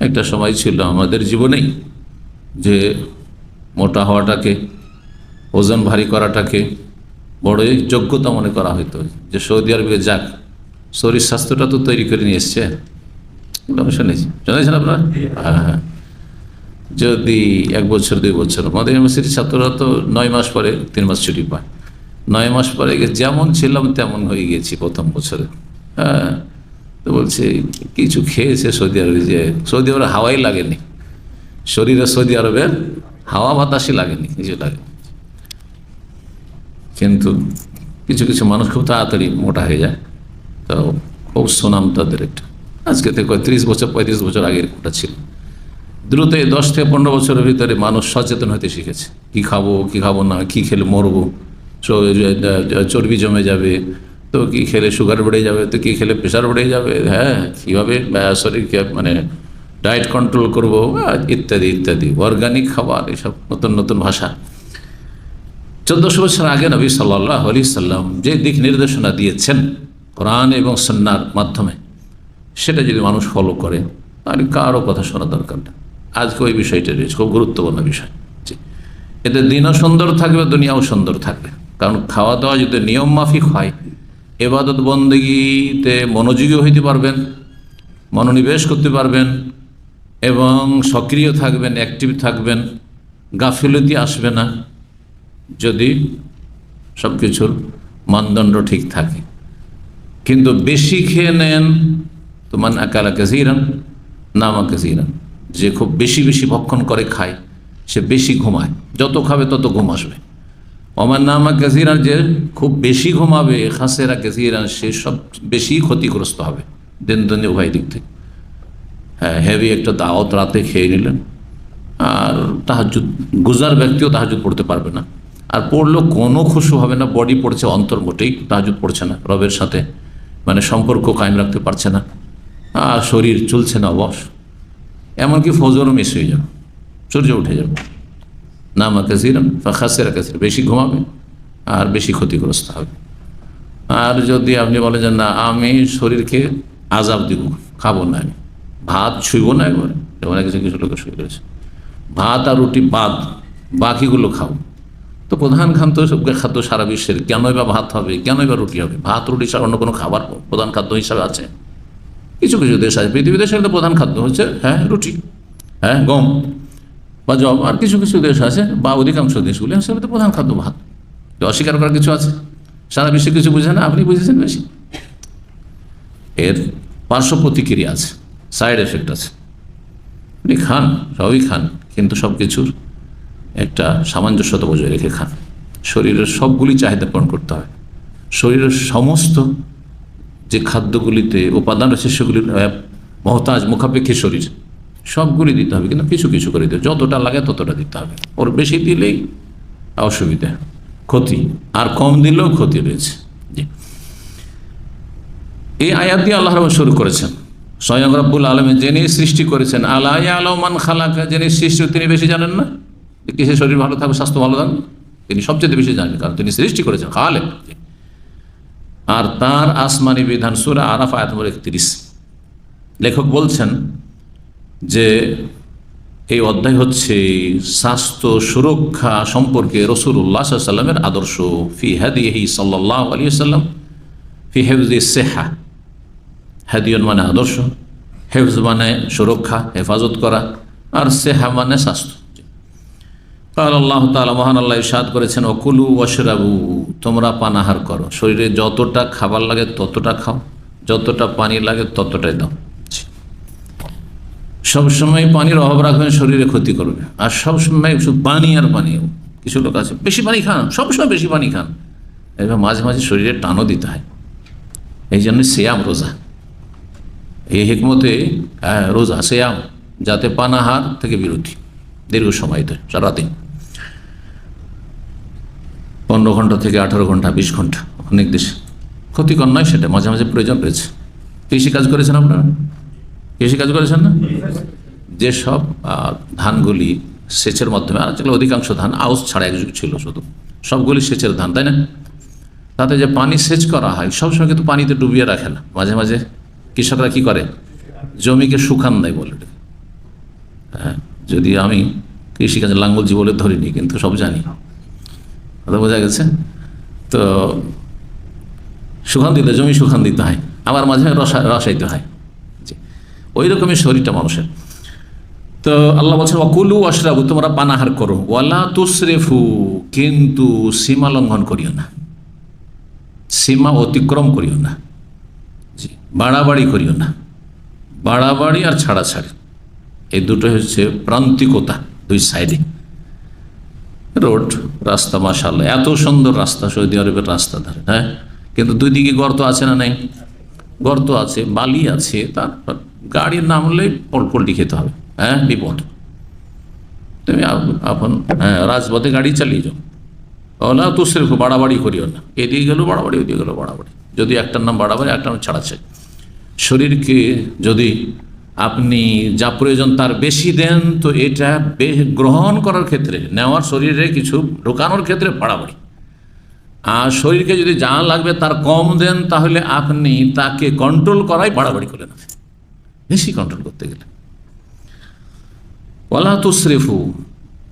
একটা সময় ছিল আমাদের জীবনেই যে মোটা হওয়াটাকে, ওজন ভারী করাটাকে বড়ই যোগ্যতা মনে করা হতো যে সৌদি আরবে যাক, শরীর স্বাস্থ্যটা তো তৈরি করে নিয়ে এসছে। আমি শুনেছি শুনেছেন আপনার? হ্যাঁ হ্যাঁ। যদি এক বছর, দুই বছর, আমাদের ইউনিভার্সিটির ছাত্ররা তো নয় মাস পরে তিন মাস ছুটি পায়। নয় মাস পরে যেমন ছিলাম তেমন হয়ে গেছি প্রথম বছরে। হ্যাঁ। তো বলছে, কিছু খেয়েছে সৌদি আরবে? যে, সৌদি আরবে হাওয়াই লাগেনি। শরীরে সৌদি আরবের হাওয়া বাতাসই লাগেনি, কিছু লাগেনি। কিন্তু কিছু কিছু মানুষ খুব তাড়াতাড়ি মোটা হয়ে যায়। তো খুব সুনাম তাদের একটা। আজকে থেকে ত্রিশ বছর, পঁয়ত্রিশ বছর আগের কোটা ছিল। দ্রুত এই দশ থেকে পনেরো বছরের ভিতরে মানুষ সচেতন হতে শিখেছে। কি খাব কি খাব না, কি খেলে মরবো, চর্বি জমে যাবে তো কি খেলে সুগার বেড়ে যাবে? তো কি খেলে প্রেশার বেড়ে যাবে? হ্যাঁ কীভাবে? আহ, শরীরকে মানে ডায়েট কন্ট্রোল করব ইত্যাদি ইত্যাদি। অর্গানিক খাবার এসব নতুন নতুন ভাষা। চোদ্দশো বছর আগে নবী সাল্লাহ আলি সাল্লাম যে দিক নির্দেশনা দিয়েছেন কোরআন এবং সন্ন্যার মাধ্যমে সেটা যদি মানুষ ফলো করে তাহলে কারও কথা শোনা দরকার না। আজকে ওই বিষয়টা রয়েছে খুব গুরুত্বপূর্ণ বিষয়। এতে দিনও সুন্দর থাকবে দুনিয়াও সুন্দর থাকবে। কারণ খাওয়া দাওয়া যদি নিয়ম মাফিক হয় এবাদত বন্দেগীতে মনোযোগী হইতে পারবেন, মনোনিবেশ করতে পারবেন এবং সক্রিয় থাকবেন অ্যাক্টিভ থাকবেন, গাফিলতি আসবে না যদি সব কিছুর মানদণ্ড ঠিক থাকে। কিন্তু বেশি খেয়ে নেন, তো মান আকালা কাজিরান নামা কাজিরান যে খুব বেশি বেশি ভক্ষণ করে খায়, সে বেশি ঘুমায়। যত খাবে তত ঘুম আসবে। অমার নামা কাজিরান যে খুব বেশি ঘুমাবে, খাসেরা কাজিরান সে সব বেশি ক্ষতিগ্রস্ত হবে দিন দিন উভয় দিক থেকে। হ্যাঁ হেভি একটা দাওয়াত রাতে খেয়ে নিলেন। আর তাহাজুদ গুজার ব্যক্তিও তাহাজুদ পড়তে পারবে না। আর পড়লেও কোনো খুশু হবে না, বডি পড়ছে অন্তর মোটেই তাহাজুদ পড়ছে না, রবের সাথে। মানে সম্পর্ক কায়েম রাখতে পারছে না। আর শরীর চলছে না অবশ এমনকি ফজরও মিস হয়ে যাবে, সূর্য উঠে যাবে। না মা কাসিরান ফাঁকাসেরা কাসির, বেশি ঘুমাবে আর বেশি ক্ষতিগ্রস্ত হবে। আর যদি আপনি বলেন যে, না, আমি শরীরকে আজাব দিব, খাব না আমি, ভাত ছুঁইব না একবারে, যেমন কিছু কিছু লোকের শুয়ে রয়েছে, ভাত আর রুটি বাদ, বাকিগুলো খাও। তো প্রধান খাদ্য খাদ্য সারা বিশ্বের, কেনই বা ভাত হবে, কেনই বা রুটি হবে? ভাত, রুটি ছাড়া অন্য কোনো খাবার প্রধান খাদ্য হিসাবে আছে? কিছু কিছু দেশ আছে পৃথিবী দেশের প্রধান খাদ্য হচ্ছে হ্যাঁ রুটি হ্যাঁ গম। বা জব, আর কিছু কিছু দেশ আছে, বা অধিকাংশ দেশগুলি সেগুলো তো প্রধান খাদ্য ভাত। অস্বীকার করার কিছু আছে? সারা বিশ্বে কিছু বুঝে না? আপনি বুঝেছেন বেশি। এর পার্শ্ব প্রতিক্রিয়া আছে সাইড এফেক্ট আছে। আপনি খান, সবই খান, কিন্তু সব কিছুর একটা সামঞ্জস্যতা বজায় রেখে খান। শরীরের সবগুলি চাহিদা পূরণ করতে হয়। শরীরের সমস্ত যে খাদ্যগুলিতে উপাদান রয়েছে, সেগুলির মহতাজ, মুখাপেক্ষী শরীর সবগুলি দিতে হবে কিন্তু কিছু কিছু করে দিতে। যতটা লাগে ততটা দিতে হবে। ওর বেশি দিলেই অসুবিধা, ক্ষতি। আর কম দিলেও ক্ষতি রয়েছে। এই আয়াত দিয়ে আল্লাহ রহমান শুরু করেছেন। স্বয়ং রব্বুল আলমে যিনি সৃষ্টি করেছেন আল্লাহ আলমান খালাকা, যিনি সৃষ্টি, তিনি বেশি জানেন না? কিসে শরীর ভালো থাকবে, স্বাস্থ্য ভালো থাকবে? তিনি সবচেয়ে বেশি জানেন, কারণ তিনি সৃষ্টি করেছেন খালেন আর তার আসমানি বিধান সুরা আরাফ আয়াত একত্রিশ। লেখক বলছেন যে এই অধ্যায় হচ্ছে স্বাস্থ্য সুরক্ষা সম্পর্কে রসুল্লাহ সাল্লামের আদর্শ। ফি হাদিহি সাল্লাহ আলী সাল্লাম ফি হেফজি সেহা হাদিয়ন মানে আদর্শ, হেফজ মানে সুরক্ষা, হেফাজত করা, আর সেহা মানে স্বাস্থ্য। কাল আল্লাহ তালা মহান আল্লাহ ইসাদ করেছেন অকুলু ওয়াশরাবু, তোমরা পানাহার করো। শরীরে যতটা খাবার লাগে ততটা খাও, যতটা পানি লাগে ততটাই দাও। সবসময় পানির অভাব রাখবেন, শরীরে ক্ষতি করবে। আর সবসময় শুধু পানি আর পানি। কিছু লোক আছে, বেশি পানি খান, সবসময় বেশি পানি খান। এবার মাঝে মাঝে শরীরে টানও দিতে হয়। এই জন্য সেয়াম রোজা। এই হেকমতে রোজা, সেয়াম, যাতে পানাহার থেকে বিরতি, দীর্ঘ সময় ধরে, সারাদিন। পনেরো ঘণ্টা থেকে আঠারো ঘণ্টা, বিশ ঘণ্টা, অনেক দেশে ক্ষতিকর নয় সেটা, মাঝে মাঝে প্রয়োজন রয়েছে। কৃষি কাজ করেছেন আপনারা? কৃষি কাজ করেছেন না? যেসব ধানগুলি সেচের মাধ্যমে আর যেগুলো অধিকাংশ ধান আউস ছাড়া একযুগ ছিল শুধু। সবগুলি সেচের ধান, তাই না? তাতে যে পানি সেচ করা হয়, সবসময় কিন্তু পানিতে ডুবিয়ে রাখে না। মাঝে মাঝে কৃষকরা কি করে? জমিকে শুকান দেয় বলে হ্যাঁ যদি আমি কৃষিকাজে লাঙ্গল জীবনে ধরিনি, কিন্তু সব জানি। কথা বোঝা গেছে? তো সুখান দিতে জমি সুখান দিতে হয়। আবার মাঝে মাঝে রসা রসাইতে হয়। ওই রকমই শরীরটা মানুষের। তো আল্লাহ বলছেন অকুলু অশরাবু তোমরা পানাহার করো। ওয়ালা তুসরেফু, কিন্তু সীমা লঙ্ঘন করিও না। সীমা অতিক্রম করিও না। জি, বাড়াবাড়ি করিও না। বাড়াবাড়ি আর ছাড়াছাড়ি। এই দুটো হচ্ছে প্রান্তিকতা দুই সাইডে। রোড, রাস্তা মাসাল্লাহ এত সুন্দর রাস্তা, সৌদি আরবের রাস্তা ধারে হ্যাঁ? কিন্তু দুই দিকে গর্ত আছে না নেই? গর্ত আছে, বালি আছে, তারপর গাড়ির নামলে পল্টি খেতে হবে। হ্যাঁ বিপদ। তুমি আপন হ্যাঁ রাজপথে গাড়ি চালিয়ে যাও। ওলা তো সেরকম বাড়াবাড়ি করিও না। এদিকে গেলো বাড়াবাড়ি, ওদিকে গেলো বাড়াবাড়ি। যদি একটার নাম বাড়াবাড়ি একটার নাম ছাড়াচ্ছে। শরীরকে যদি আপনি যা প্রয়োজন তার বেশি দেন, তো এটা গ্রহণ করার ক্ষেত্রে, নেওয়ার শরীরে কিছু ঢোকানোর ক্ষেত্রে বাড়াবাড়ি। আর শরীরকে যদি যা লাগবে তার কম দেন, তাহলে আপনি তাকে কন্ট্রোল করাই বাড়াবাড়ি করে নেবেন বেশি কন্ট্রোল করতে গেলে। ওয়ালা তুসরিফু,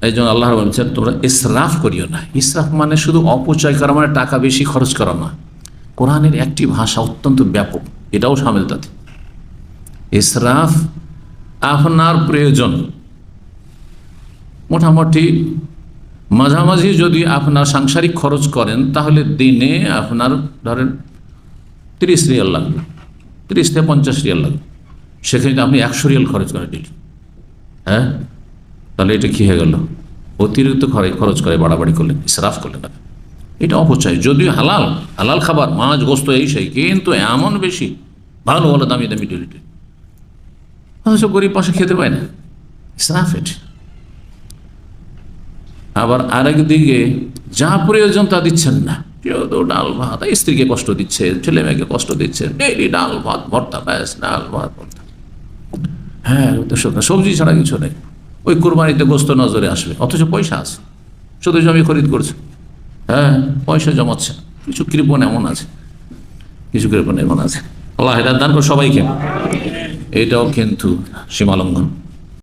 এই জন্য আল্লাহ বলছেন তোমরা ইসরাফ করিও না। ইসরাফ মানে শুধু অপচয় করা মানে টাকা বেশি খরচ করা না। কোরআনের একটি ভাষা অত্যন্ত ব্যাপক, এটাও সামিল তাতে। ইসরাফ আপনার প্রয়োজন। মোটামুটি মাঝামাঝি যদি আপনার সাংসারিক খরচ করেন, তাহলে দিনে আপনার ধরেন তিরিশ রিয়াল লাগবে। তিরিশ থেকে পঞ্চাশ রিয়াল লাগবে। সেখানে আপনি একশো রিয়াল খরচ করেন ডেলি হ্যাঁ? তাহলে এটা কী হয়ে গেল? অতিরিক্ত খরচ করে বাড়াবাড়ি করলেন, ইসরাফ করলেন আপনি এটা অপচয়, যদিও হালাল হালাল খাবার, মাছ, গোস্ত, এই সেই, কিন্তু এমন বেশি, ভালো ভালো, দামি দামি ডেলিটি অথচ গরিব পাশে খেতে পায় না। ইসরাফ এটা। আবার আরেক দিকে, যা প্রয়োজন তা দিচ্ছেন না। কেউ তো ডাল ভাত, স্ত্রীকে কষ্ট দিচ্ছে, ছেলে মেয়েকে কষ্ট দিচ্ছে ডেইলি ডাল ভাত, ভর্তা, ব্যাস, ডাল ভাত। হ্যাঁ সবজি ছাড়া কিছু নেই। ওই কোরবানিতে গোস্ত নজরে আসবে, অথচ পয়সা আছে। শুধু জমি খরিদ করছে। হ্যাঁ পয়সা জমাচ্ছে। কিছু কৃপণ এমন আছে। কিছু কৃপণ এমন আছে। আল্লাহ দান করে সবাইকে। এটাও কিন্তু সীমালঙ্ঘন।